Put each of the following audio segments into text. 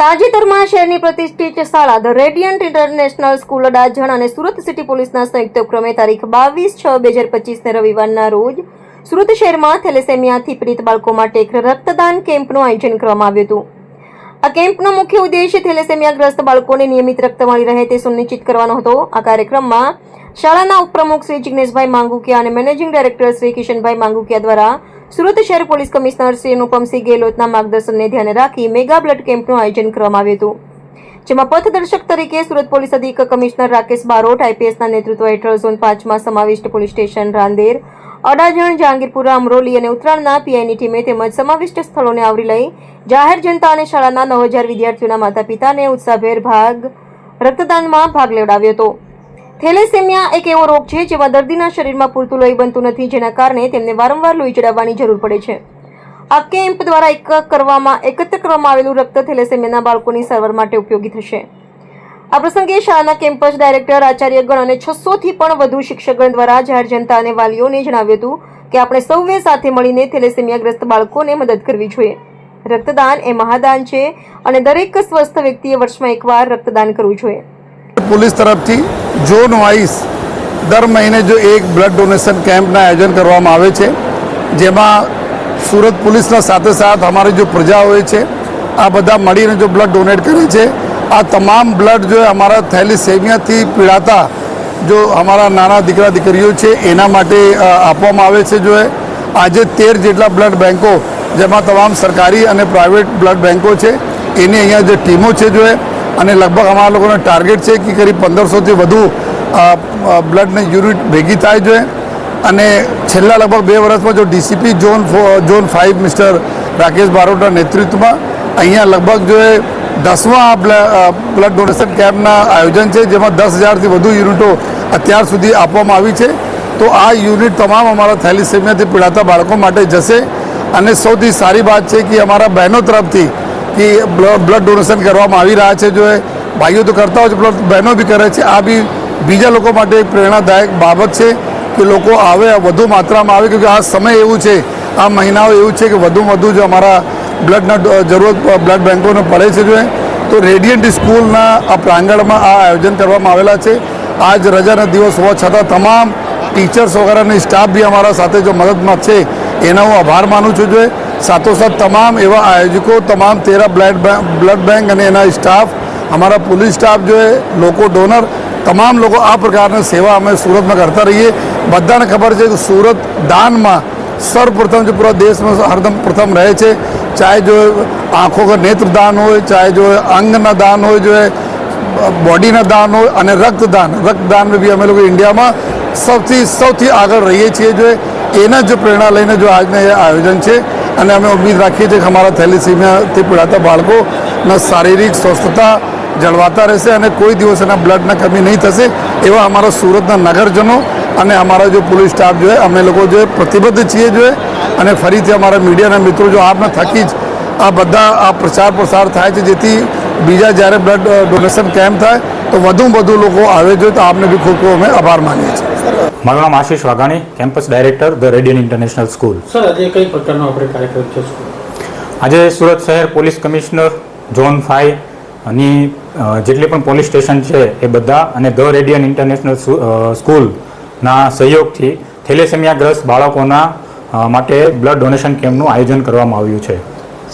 તાજેતરમાં શહેરની પ્રતિષ્ઠિત શાળા the Radiant International School Adajan અને સુરત સિટી પોલીસના સંયુક્ત ઉપક્રમે તારીખ બાવીસ છ બે હજાર પચીસને રવિવારના રોજ સુરત શહેરમાં થેલેસેમિયાથી પીડિત બાળકો માટે એક રક્તદાન કેમ્પનું આયોજન કરવામાં આવ્યું હતું. આ કેમ્પનો મુખ્ય ઉદ્દેશ થેલેસેમિયાગ્રસ્ત બાળકોને નિયમિત રક્ત મળી રહે તે સુનિશ્ચિત કરવાનો હતો. આ કાર્યક્રમમાં શાળાના ઉપપ્રમુખ શ્રી જિગ્નેશભાઈ માંગુકિયા અને મેનેજિંગ ડાયરેક્ટર શ્રી કિશનભાઈ માંગુકિયા દ્વારા સુરત શહેર પોલીસ કમિશનર શ્રી અનુપમસિંહ ગેહલોતના માર્ગદર્શનને ધ્યાને રાખી મેગા બ્લડ કેમ્પનું આયોજન કરવામાં આવ્યું હતું. જેમાં પથદર્શક તરીકે સુરત પોલીસ અધિક કમિશનર રાકેશ બારોટ, આઈપીએસના નેતૃત્વ હેઠળ ઝોન પાંચમાં સમાવિષ્ટ પોલીસ સ્ટેશન રાંદેર, અડાજણ, જહાંગીરપુરા, અમરોલી અને ઉત્તરાયણના પીઆઈની ટીમે તેમજ સમાવિષ્ટ સ્થળોને આવરી લઈ જાહેર જનતા અને શાળાના નવ હજાર વિદ્યાર્થીઓના માતા પિતાને ઉત્સાહભેર ભાગ, રક્તદાનમાં ભાગ લેવડાવ્યો હતો. થેલેસેમિયા એક એવો રોગ છે જેમાં દર્દીના શરીરમાં પૂરતું લોહી બનતું નથી, જેના કારણે તેમને વારંવાર લોહી ચડાવવાની જરૂર પડે છે. આ કેમ્પ દ્વારા એક કરવામાં, એકત્ર કરવામાં આવેલું રક્ત થેલેસેમિયાના બાળકોની સારવાર માટે ઉપયોગી થશે. આ પ્રસંગે શાળાના કેમ્પસ ડાયરેક્ટર, આચાર્યગણ અને છસોથી પણ વધુ શિક્ષકગણ દ્વારા જાહેર જનતા અને વાલીઓને જણાવ્યું હતું કે આપણે સૌએ સાથે મળીને થેલેસેમિયાગ્રસ્ત બાળકોને મદદ કરવી જોઈએ. રક્તદાન એ મહાદાન છે અને દરેક સ્વસ્થ વ્યક્તિએ વર્ષમાં એકવાર રક્તદાન કરવું જોઈએ. પોલીસ તરફથી ઝોન વાઇઝ દર મહિને જો એક બ્લડ ડોનેશન કેમ્પના આયોજન કરવામાં આવે છે, જેમાં સુરત પોલીસના સાથે સાથ અમારી જો પ્રજા હોય છે, આ બધા મળીને જો બ્લડ ડોનેટ કરે છે, આ તમામ બ્લડ જો અમારા થેલિસેમિયાથી પીડાતા જો અમારા નાના દીકરા દીકરીઓ છે, એના માટે આપવામાં આવે છે જો આજે તેર જેટલા બ્લડ બેન્કો જેમાં તમામ સરકારી અને પ્રાઇવેટ બ્લડ બેન્કો છે, એની અહીંયા જે ટીમો છે જો એ અને લગભગ અમારા લોકોનો ટાર્ગેટ છે કે કરીબ પંદરસોથી વધુ અ, યુનિટ ભેગી થાય જોઈએ અને છેલ્લા લગભગ બે વર્ષમાં જો DCP zone zone five mister Rakesh બારોટના નેતૃત્વમાં અહીંયા લગભગ જો એ દસમા બ્લડ ડોનેશન કેમ્પના આયોજન છે જેમાં દસ હજારથી વધુ યુનિટો અત્યાર સુધી આપવામાં આવી છે. તો આ યુનિટ તમામ અમારા થેલિસેમિયાથી પીડાતા બાળકો માટે જશે. અને સૌથી સારી વાત છે કે અમારા બહેનો તરફથી બ્લ- બ્લડ ડોનેશન કરવામાં આવી રહ્યા છે. જો ભાઈઓ તો કરતા હોય છે બ્લડ બહેનો બી કરે છે. આ બી બીજા લોકો માટે એક પ્રેરણાદાયક બાબત છે કે લોકો આવે, વધુ માત્રામાં આવે કે આ સમય એવું છે, આ મહિનાઓ એવું છે કે વધુમાં વધુ જો અમારા બ્લડના જરૂરત, બ્લડ બેન્કોને પડે છે જો તો રેડિયન્ટ સ્કૂલના આ પ્રાંગણમાં આ આયોજન કરવામાં આવેલા છે. આજ રજાના દિવસ હોવા છતાં તમામ ટીચર્સ વગેરેની સ્ટાફ બી અમારા સાથે જો મદદમાં છે, એના હું આભાર માનું છું જો એ. સાથોસાથ તમામ એવા આયોજકો તમામ તેરા બ્લડ બ્લડ બેંક અને એના સ્ટાફ અમારા પોલીસ સ્ટાફ જોએ લોકો ડોનર તમામ લોકો આ પ્રકારની સેવા અમે સુરતમાં કરતા રહીએ બધાને ખબર છે કે સુરત દાનમાં સર્વપ્રથમ જે પૂરા દેશમાં હરદમ પ્રથમ રહે છે ચાહે જો આંખો કા નેત્ર દાન હોય ચાહે જો અંગના દાન હોય જો બોડીના દાન હોય અને રક્તદાન રક્તદાનમાં બી અમે લોકો ઇન્ડિયામાં સૌથી સૌથી આગળ રહીએ છીએ જો એના જ પ્રેરણા લઈને જો આજના આયોજન છે અને અમે ઉમ્મીદ રાખીએ છીએ કે અમારા થેલિસીમિયાથી પીડાતા બાળકોના શારીરિક સ્વસ્થતા જળવાતા રહેશે અને કોઈ દિવસ એના બ્લડના કમી નહીં થશે એવા અમારા સુરતના નગરજનો અને અમારા જો પોલીસ સ્ટાફ જોઈએ અમે લોકો જો પ્રતિબદ્ધ છીએ જોઈએ અને ફરીથી અમારા મીડિયાના મિત્રો જો આપના થકી જ આ બધા આ પ્રચાર પ્રસાર થાય છે, જેથી બીજા જ્યારે બ્લડ ડોનેશન કેમ્પ થાય, તો વધુ વધુ લોકો આવે જોઈએ તો આપને બી ખૂબ ખૂબ અમે આભાર માનીએ છીએ. મારું નામ Ashish Vaghani campus director the Radiant International School. Sir આજે કઈ પ્રકારનો આપણે કાર્યક્રમ છે આજે સુરત શહેર પોલીસ કમિશનર ઝોન ફાઈવની જેટલી પણ પોલીસ સ્ટેશન છે એ બધા અને ધ રેડિયન ઇન્ટરનેશનલ સ્કૂલના સહયોગથી થેલેસેમિયાગ્રસ્ત બાળકોના માટે બ્લડ ડોનેશન કેમ્પનું આયોજન કરવામાં આવ્યું છે.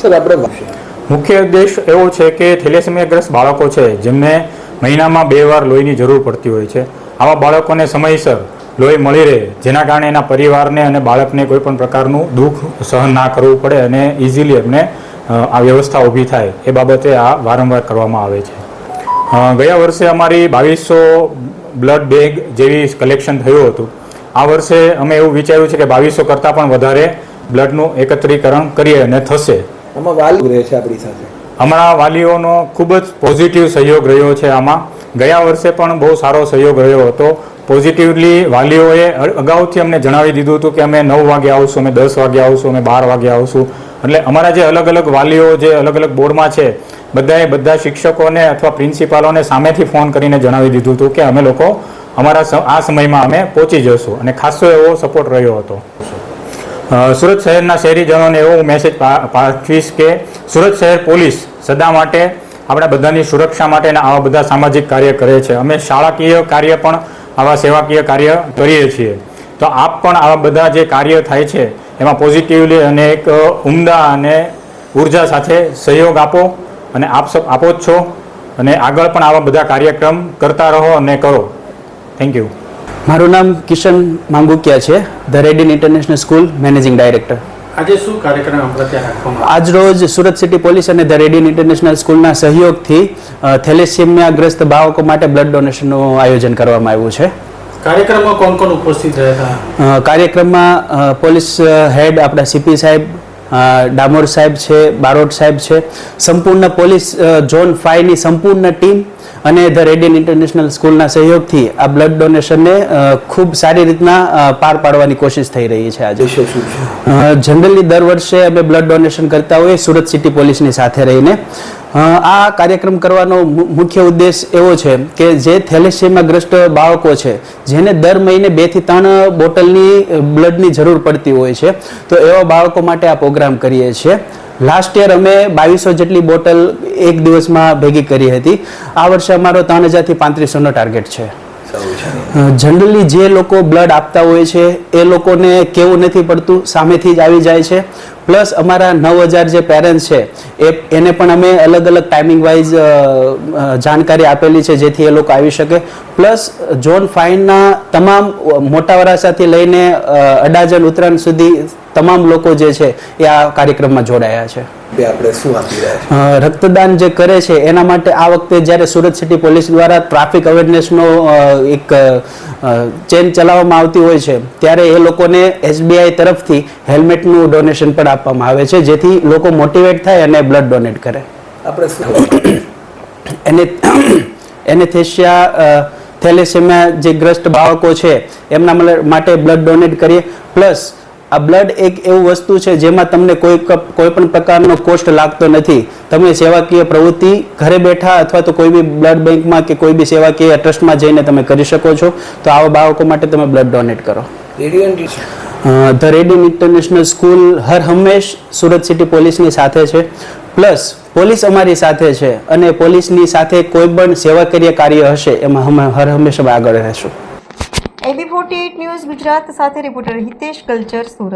સર આપણે મુખ્ય ઉદ્દેશ એવો છે કે થેલેસેમિયાગ્રસ્ત બાળકો છે જેમને મહિનામાં બે વાર લોહીની જરૂર પડતી હોય છે. આવા બાળકોને સમયસર લોહી મળી રહે જેના કારણે એના પરિવારને અને બાળકને કોઈ પણ પ્રકારનું દુઃખ સહન ના કરવું પડે અને ઇઝીલી એમને આ વ્યવસ્થા ઊભી થાય. એ બાબતે આ વારંવાર કરવામાં આવે છે. ગયા વર્ષે અમારી બાવીસો બ્લડ બેગ જેવી કલેક્શન થયું હતું. આ વર્ષે અમે એવું વિચાર્યું છે કે બાવીસો કરતાં પણ વધારે બ્લડનું એકત્રીકરણ કરીએ અને થશે. આમાં વાલી રહે છે આપણી સાથે. હમણાં વાલીઓનો ખૂબ જ પોઝિટિવ સહયોગ રહ્યો છે આમાં. ગયા વર્ષે પણ બહુ સારો સહયોગ રહ્યો હતો. પોઝિટિવલી વાલીઓએ અગાઉથી અમને જણાવી દીધું હતું કે અમે નવ વાગે આવશું, અમે દસ વાગે આવશું, અમે બાર વાગે આવશું. એટલે અમારા જે અલગ અલગ વાલીઓ, જે અલગ અલગ બોર્ડમાં છે, બધાએ, બધા શિક્ષકોને અથવા પ્રિન્સિપાલોને સામેથી ફોન કરીને જણાવી દીધું હતું કે અમે લોકો અમારા આ સમયમાં અમે પહોંચી જશું અને ખાસો એવો સપોર્ટ રહ્યો હતો. સુરત શહેરના શહેરીજનોને એવો મેસેજ પાઠવીશ કે સુરત શહેર પોલીસ સદા માટે આપણા બધાની સુરક્ષા માટેના આવા બધા સામાજિક કાર્ય કરે છે. અમે શાળાકીય કાર્ય પણ આવા સેવાકીય કાર્ય કરીએ છીએ. તો આપ પણ આવા બધા જે કાર્ય થાય છે, એમાં પોઝિટિવલી અને એક ઉમદા અને ઊર્જા સાથે સહયોગ આપો અને આપ આપો જ છો અને આગળ પણ આવા બધા કાર્યક્રમ કરતા રહો અને કરો. થેન્ક યુ મારું નામ કિશન માંગુકિયા છે the Radiant International School managing director આજે શું કાર્યક્રમ આપણે ત્યાં રાખવામાં સુરત સિટી પોલીસ અને ધ રેડિયન ઇન્ટરનેશનલ સ્કૂલના સહયોગથી થેલેસિમિયાગ્રસ્ત બાળકો માટે બ્લડ ડોનેશનનું આયોજન કરવામાં આવ્યું છે. કાર્યક્રમમાં કોણ કોણ ઉપસ્થિત રહ્યા હતા કાર્યક્રમમાં પોલીસ હેડ આપણા સીપી સાહેબ ડામોર સાહેબ છે બારોટ સાહેબ છે. સંપૂર્ણ પોલીસ ઝોન ફાઈવની સંપૂર્ણ ટીમ અને ધ રેડિયન ઇન્ટરનેશનલ સ્કૂલના સહયોગથી આ બ્લડ ડોનેશનને ખૂબ સારી રીતના પાર પાડવાની કોશિશ થઈ રહી છે આજે. જનરલી દર વર્ષે અમે બ્લડ ડોનેશન કરતા હોઈએ સુરત સિટી પોલીસની સાથે રહીને. આ કાર્યક્રમ કરવાનો મુખ્ય ઉદ્દેશ એવો છે કે જે થેલેસેમિયા ગ્રસ્ત બાળકો છે, જેને દર મહિને બેથી ત્રણ બોટલની બ્લડની જરૂર પડતી હોય છે, તો એવા બાળકો માટે આ પ્રોગ્રામ કરીએ છીએ. લાસ્ટ યર અમે બાવીસો જેટલી બોટલ એક દિવસમાં ભેગી કરી હતી. આ વર્ષે અમારો ત્રણ હજારથી પાંત્રીસોનો ટાર્ગેટ છે. જનરલી જે લોકો બ્લડ આપતા હોય છે, એ લોકોને કેવું નથી પડતું, સામેથી જ આવી જાય છે. પ્લસ અમારા નવ હજાર જે પેરેન્ટ્સ છે, એ એને પણ અમે અલગ અલગ ટાઈમિંગ વાઇઝ જાણકારી આપેલી છે જેથી એ લોકો આવી શકે. પ્લસ ઝોન ફાઇનના તમામ મોટા વરાસાથી લઈને અડાજણ ઉત્તરાયણ સુધી તમામ લોકો જે છે એ આ કાર્યક્રમમાં જોડાયા છે. આપણે શું આપી રહ્યા રક્તદાન જે કરે છે એના માટે આ વખતે જ્યારે સુરત સિટી પોલીસ દ્વારા ટ્રાફિક અવેરનેસનો એક ચેન ચલાવવામાં આવતી હોય છે ત્યારે એ લોકોને એસબીઆઈ તરફથી હેલ્મેટનું ડોનેશન પણ આપવામાં આવે છે જેથી લોકો મોટિવેટ થાય અને બ્લડ ડોનેટ કરે. આપણે શું એને એનેથેશિયા થેલેસેમિયા જે ગ્રસ્ત બાળકો છે એમના માટે બ્લડ ડોનેટ કરીએ પ્લસ આ બ્લડ એક એવું વસ્તુ છે જેમાં તમને કોઈ કોઈ પણ પ્રકારનો કોસ્ટ લાગતો નથી. તમે સેવાકીય પ્રવૃત્તિ ઘરે બેઠા અથવા તો કોઈ બી બ્લડ બેંકમાં કે કોઈ બી સેવાકીય ટ્રસ્ટમાં જઈને તમે કરી શકો છો. તો આવા બાળકો માટે તમે બ્લડ ડોનેટ કરો. ધ રેડિયન ઇન્ટરનેશનલ સ્કૂલ હર હંમેશ સુરત સિટી પોલીસની સાથે છે. પ્લસ પોલીસ અમારી સાથે છે અને પોલીસની સાથે કોઈ પણ સેવાકીય કાર્ય હશે એમાં અમે હર હંમેશા આગળ રહેશું. એબી ફોર્ટી ન્યૂઝ ગુજરાત સાથે રિપોર્ટર હિતેશ કલ્ચર સુરત.